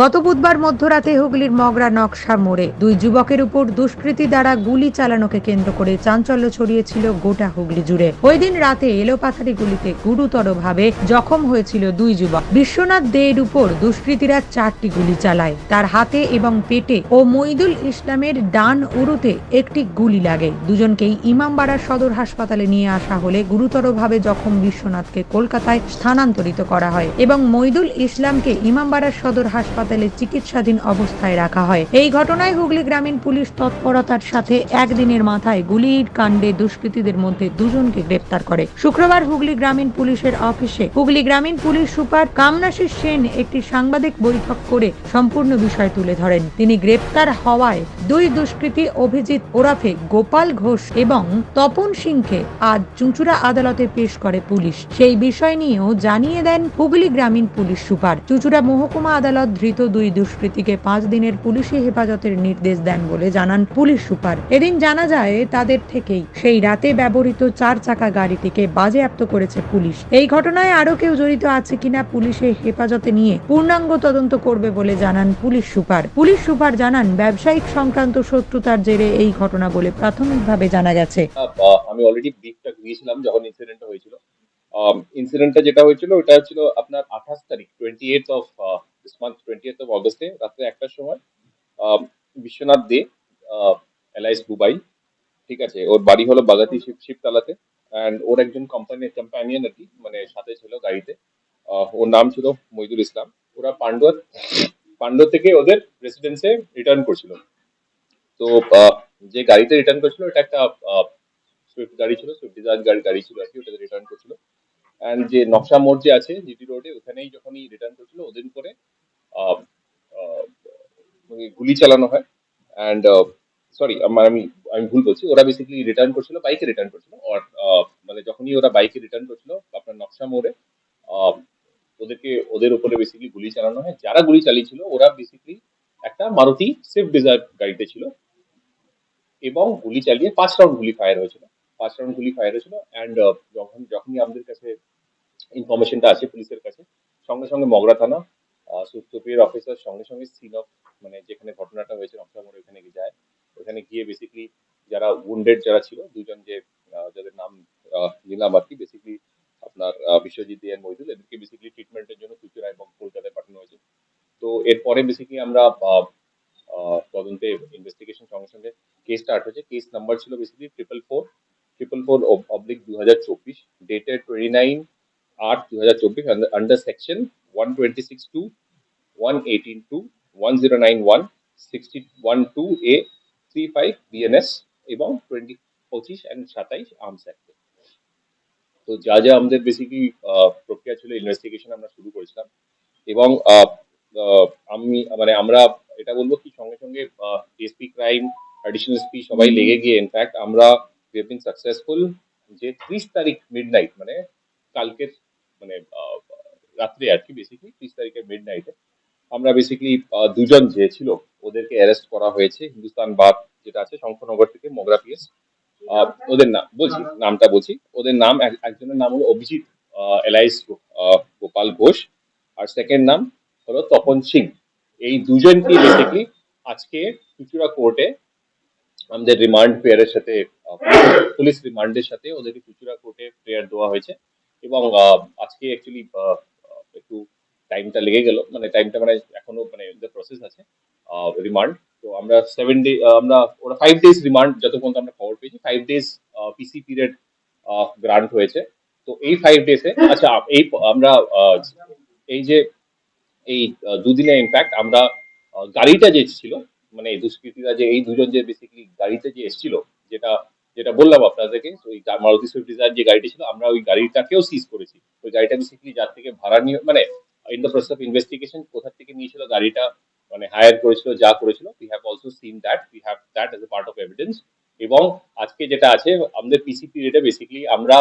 গত বুধবার মধ্যরাতে হুগলির মগরা নকশা মোড়ে দুই যুবকের উপর দুষ্কৃতী দ্বারা গুলি চালানোকে কেন্দ্র করে চাঞ্চল্য ছড়িয়েছিল গোটা হুগলি জুড়ে। ওই দিন রাতে এলোপাথারি গুলিতে গুরুতরভাবে জখম হয়েছিল দুই যুবক। বিশ্বনাথ দের উপর দুষ্কৃতীরা চারটি গুলি চালায়। তার হাতে এবং পেটে ও মইদুল ইসলামের ডান উরুতে একটি গুলি লাগে। দুজনকেই ইমামবাড়া সদর হাসপাতালে নিয়ে আসা হলে গুরুতরভাবে জখম বিশ্বনাথকে কলকাতায় স্থানান্তরিত করা হয় এবং মইদুল ইসলামকে ইমামবাড়া সদর হাসপাতালে চিকিৎসাধীন অবস্থায় রাখা হয়। এই ঘটনায় হুগলি গ্রামীণ পুলিশ তৎপরতার সাথে একদিনের মাথায় গুলির কাণ্ডে দুষ্কৃতীদের মধ্যে দুজনকে গ্রেপ্তার করে। শুক্রবার হুগলি গ্রামীণ পুলিশের অফিসে হুগলি গ্রামীণ পুলিশ সুপার কামনাশী সেন একটি সাংবাদিক বৈঠক করে সম্পূর্ণ বিষয় তুলে ধরেন। তিনি গ্রেপ্তার হওয়ায় দুই দুষ্কৃতী অভিজিৎ ওরাফে, গোপাল ঘোষ এবং তপন সিংকে আজ চুঁচুড়া আদালতে পেশ করে পুলিশ। সেই বিষয় নিয়েও জানিয়ে দেন হুগলি গ্রামীণ পুলিশ সুপার। চুঁচুড়া মহকুমা আদালত ধৃত দুই দুষ্কৃতীকে পাঁচ দিনের পুলিশি হেফাজতের নির্দেশ দেন বলে জানান পুলিশ সুপার। এদিন জানা যায়, তাদের থেকেই সেই রাতে ব্যবহৃত চার চাকা গাড়িটিকে বাজেয়াপ্ত করেছে পুলিশ। এই ঘটনায় আরও কেউ জড়িত আছে কিনা পুলিশের হেফাজতে নিয়ে পূর্ণাঙ্গ তদন্ত করবে বলে জানান পুলিশ সুপার। পুলিশ সুপার জানান, ব্যবসায়িক সংক্রান্ত শত্রুতার জেরে এই ঘটনা বলে প্রাথমিকভাবে জানা গেছে। আমি অলরেডি ব্রিফটা দিয়েছিলাম যখন ইনসিডেন্টটা হয়েছিল। ইনসিডেন্টটা যেটা হয়েছিল, ওটা ছিল আপনার আঠাশ তারিখ twenty eight of this month twenty eight of অগস্টে রাত্রে একটার সময় বিশ্বনাথ দে এলআইস বুবাই ঠিক আছে, ওর বাড়ি হলো বাগাতি শিব, শিবতলাতে অ্যান্ড ওর একজন কোম্পানি কম্প্যানিয়ন আর কি মানে সাথে ছিল গাড়িতে। ওর নাম ছিল মইদুল ইসলাম। ওরা পান্ডুয়ার, পান্ডুয়া থেকে ওদের রেসিডেন্সে রিটার্ন করছিল। তো যে গাড়িতে রিটার্ন করছিল এটা একটা সুইফট গাড়ি ছিল সুইফট ডিজায়ার গাড়ি গাড়ি ছিল আর কি ওটাতে রিটার্ন করছিল। অ্যান্ড যে নকশা মোড় যে আছে জিটি রোডে ওখানেই যখনই রিটার্ন করছিল আহ, আহ, মানে গুলি চালানো হয়। অ্যান্ড সরি আমার আমি আমি ভুল বলছি ওরা বেসিক্যালি রিটার্ন করছিল বাইকে রিটার্ন করছিল আর মানে যখনই ওরা বাইকে রিটার্ন করছিল আপনার নকশা মোড়ে ওদেরকে ওদের উপরে বেসিক্যালি গুলি চালানো হয়। যারা গুলি চালিয়েছিল ওরা বেসিক্যালি একটা মারুতি সুইফট ডিজায়ার গাড়িতে ছিল। এবং গুলি চালিয়ে পাঁচ রাউন্ড গুলি ফায়ার হয়েছিল। পাঁচ রাউন্ড গুলি ফায়ার হয়েছিল অ্যান্ড যখন, যখনই আমাদের কাছে ইনফরমেশনটা আছে পুলিশের কাছে, সঙ্গে সঙ্গে মগরা থানা সুপ্রিয়ার অফিসার সঙ্গে সঙ্গে সিন অফ মানে যেখানে ঘটনাটা হয়েছে নকশা মোড় ওখানে গিয়ে যায়। ওখানে গিয়ে বেসিক্যালি যারা উন্ডেড যারা ছিল, দুজন যে যাদের নাম নিলাম আর কি বেসিক্যালি আপনার বিশ্বজিৎ দে মইদুল এদেরকে বেসিক্যালি ট্রিটমেন্টের জন্য চুচুড়া এবং কলকাতায় পাঠানো হয়েছে। তো এরপরে বেসিক্যালি আমরা তদন্তে ইনভেস্টিগেশন সঙ্গে সঙ্গে কেস স্টার্ট হয়েছে। কেস নাম্বার ছিল basically triple four triple four oblique দু হাজার চব্বিশ ডেটেড টোয়েন্টি নাইন আট দু হাজার চব্বিশ under section one twenty six two one eighteen two one zero nine one sixty one two A three five BNS এবং twenty পঁচিশ অ্যান্ড সাতাইশ আর্মস অ্যাক্টে তো যা যা আমাদের বেসিক্যালি প্রক্রিয়া ছিল ইনভেস্টিগেশন আমরা শুরু করেছিলাম। এবং আমি মানে আমরা এটা বলব কি, সঙ্গে সঙ্গে এসপি ক্রাইম অ্যাডিশনাল এসপি সবাই লেগে গিয়ে ইনফ্যাক্ট আমরা সাকসেসফুল যে ত্রিশ তারিখ মিড নাইট মানে কালকের মানে রাত্রে আর কি বেসিক্যালি ত্রিশ তারিখের মিড নাইটে আমরা বেসিক্যালি দুজন যে ছিল, ওদেরকে অ্যারেস্ট করা হয়েছে, হিন্দুস্তান বাদ যেটা আছে, শঙ্করনগর থেকে মোগরা পিএস ওদের নাম, বলছি, নামটা বলছি, ওদের নাম, এক- একজনের নাম হলো অভিজিৎ এলাইস গোপাল ঘোষ, আর সেকেন্ড নাম হলো তপন সিং। এই দুজনকে বেসিক্যালি আজকে চুচুড়া কোর্টে আমাদের রিমান্ড প্রেয়ারের সাথে পুলিশ রিমান্ডের সাথে ওদেরকে চুচুড়া কোর্টে প্রেয়ার দেওয়া হয়েছে। এবং আজকে অ্যাকচুয়ালি একটু টাইমটা লেগে গেল। মানে টাইমটা মানে এখনও মানে প্রসেস আছে রিমান্ড তো আমরা সেভেন ডে আমরা, ওরা ফাইভ ডেজ রিমান্ড যতক্ষণ আমরা খবর পেয়েছি five days PC period grant হয়েছে। তো এই ফাইভ ডেজে আচ্ছা এই, আমরা এই যে এই আহ, দুদিনে ইনফ্যাক্ট আমরা গাড়িটা যে ছিল মানে দুষ্কৃতীরা যে এই দুজন যে বেসিক্যালি গাড়িতে যে এসেছিল যেটা যেটা বললাম আপনাদেরকে ওই মারুতি সুইফট ডিজায়ার যে গাড়িটি ছিল আমরা ওই গাড়িটাকেও সিজ করেছি। ওই গাড়িটা বেসিক্যালি যার থেকে ভাড়া নিয়ে মানে in the process of investigation কোথা থেকে নিয়েছিল গাড়িটা মানে হায়ার করেছিল যা করেছিল we have also seen that we have that as a part of evidence এবং আজকে যেটা আছে আমাদের পিসিপি রেটে বেসিক্যালি আমরা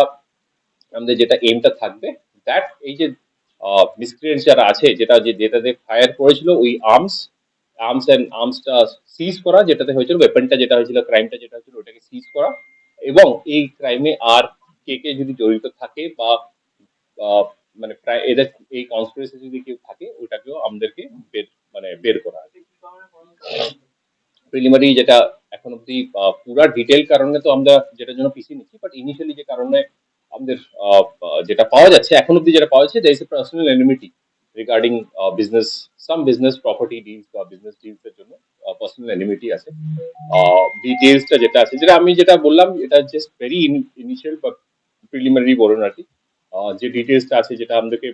আমাদের যেটা এইমটা থাকবে দ্যাট এই যে মিসক্রিয়েন্ট যারা আছে, যেটা যে যেটাতে ফায়ার করেছিল, ওই আর্মস আর্মস অ্যান্ড আর্মসটা সিজ করা, যেটাতে হয়েছিল ওয়েপনটা যেটা হয়েছিল ক্রাইমটা যেটা হয়েছিল, ওটাকে সিজ করা। এবং এই ক্রাইমে আর কে কে যদি জড়িত থাকে বা মানে প্রায় এদের, এই কনস্পিরেসি যদি কেউ থাকে, ওটাকেও আমাদেরকে বের মানে বের করা আছে। প্রিলিমিনারি যেটা এখন অব্দি পুরা ডিটেল কারণে তো আমরা যেটার জন্য পিসি নিচ্ছি বাট ইনিশিয়ালি যে কারণে আমাদের যেটা পাওয়া যাচ্ছে, এখন অব্দি যেটা পাওয়া যাচ্ছে, there is a personal enmity regarding business some business property deals বা বিজনেস ডিলস এর জন্য পার্সোনাল এনিমিটি আছে। ডিটেলসটা যেটা আছে, যেটা আমি যেটা বললাম, এটা জাস্ট ভেরি ইনিশিয়াল বা প্রিলিমিনারি বলুন আর কি। যে ডিটেলসটা আছে, যেটা আমাদেরকে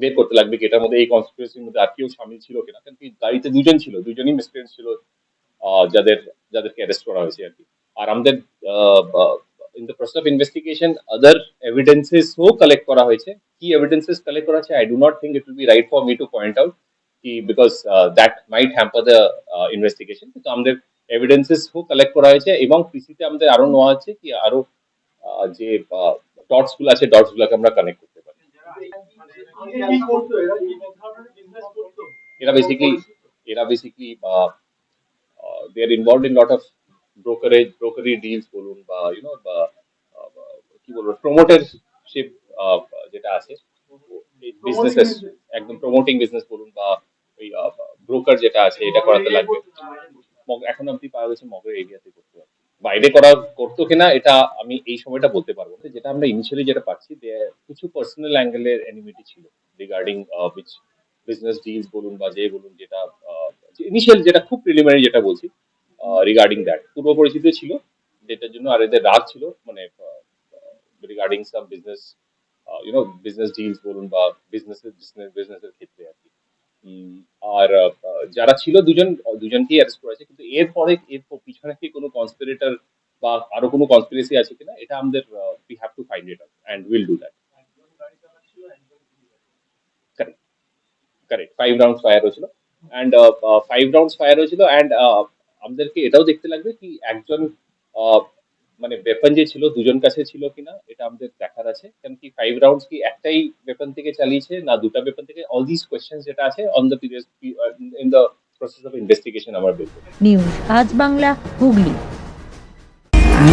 বের করতে লাগবে, কি এটার মধ্যে এই কনস্পিরেসির মধ্যে আর কেউ সামিল ছিল কিনা, কারণ কি গাড়িতে দুজন ছিল দুজনই মিসক্রিয়েন্ট ছিল যাদের, যাদেরকে অ্যারেস্ট করা হয়েছে আর কি। আর আমাদের in the process of investigation other এভিডেন্সেসও collect করা হয়েছে কি এভিডেন্সেস কালেক্ট করা হয়েছে I do not think it will be right for me to point out কি because that might hamper the investigation কিন্তু আমাদের এভিডেন্সেসও কালেক্ট করা হয়েছে এবং পিসিতে আমাদের আরও নেওয়া আছে কি আরও যে ডটসগুলো আছে ডটস গুলোকে আমরা কানেক্ট করতে পারি এরা বেসিক্যালি এরা basically they are involve in lot of brokerage brokery deals বলুন বা ইউনো বা কি বলব প্রমোটারশিপ যেটা আছে বিজনেসেস একদম প্রমোটিং বিজনেস বলুন বা ওই ব্রোকার যেটা আছে এটা করাতে লাগবে। এখন অব্দি পাওয়া গেছে মগের এরিয়াতে করতে হবে বাইরে করা করতো কিনা এটা আমি এই সময়টা বলতে পারব না। যেটা আমরা ইনিশিয়ালি যেটা পাচ্ছি যে কিছু পার্সোনাল অ্যাঙ্গেলের এনিমিটি ছিল রিগার্ডিং বিজনেস ডিলস বলুন বা যে বলুন যেটা ইনিশিয়াল যেটা খুব প্রিলিমিনারি যেটা বলছি রিগার্ডিং দ্যাট পূর্ব পরিচিত ছিল, যেটার জন্য আর এদের রাগ ছিল মানে regarding some business you know business deals বলুন বা বিজনেসের বিজনেসের ক্ষেত্রে আর কি। আর যারা ছিল দুজন, দুজনকেই অ্যারেস্ট করেছে, কিন্তু এরপরে এর পিছনে কি কোনো কনস্পিরেটর বা আরও কোনো কনস্পিরেসি আছে কিনা, এটা আমাদের we have to find it out and will do that correct correct five round fire হয়েছিল। অ্যান্ড ফাইভ রাউন্ডস ফায়ার হয়েছিল অ্যান্ড আমাদেরকে এটাও দেখতে লাগবে কি একজন আহ, মানে ওয়েপন যে ছিল দুজন কাছে ছিল কিনা এটা আমাদের দেখার আছে। কারণ কি ফাইভ রাউন্ডস কি একটাই ওয়েপন থেকে চালিয়েছে না দুটা ওয়েপন থেকে? অল দিস কোয়েশ্চেন যেটা আছে on the period in the process of investigation আমার বের নিউজ আজ বাংলা হুগলি।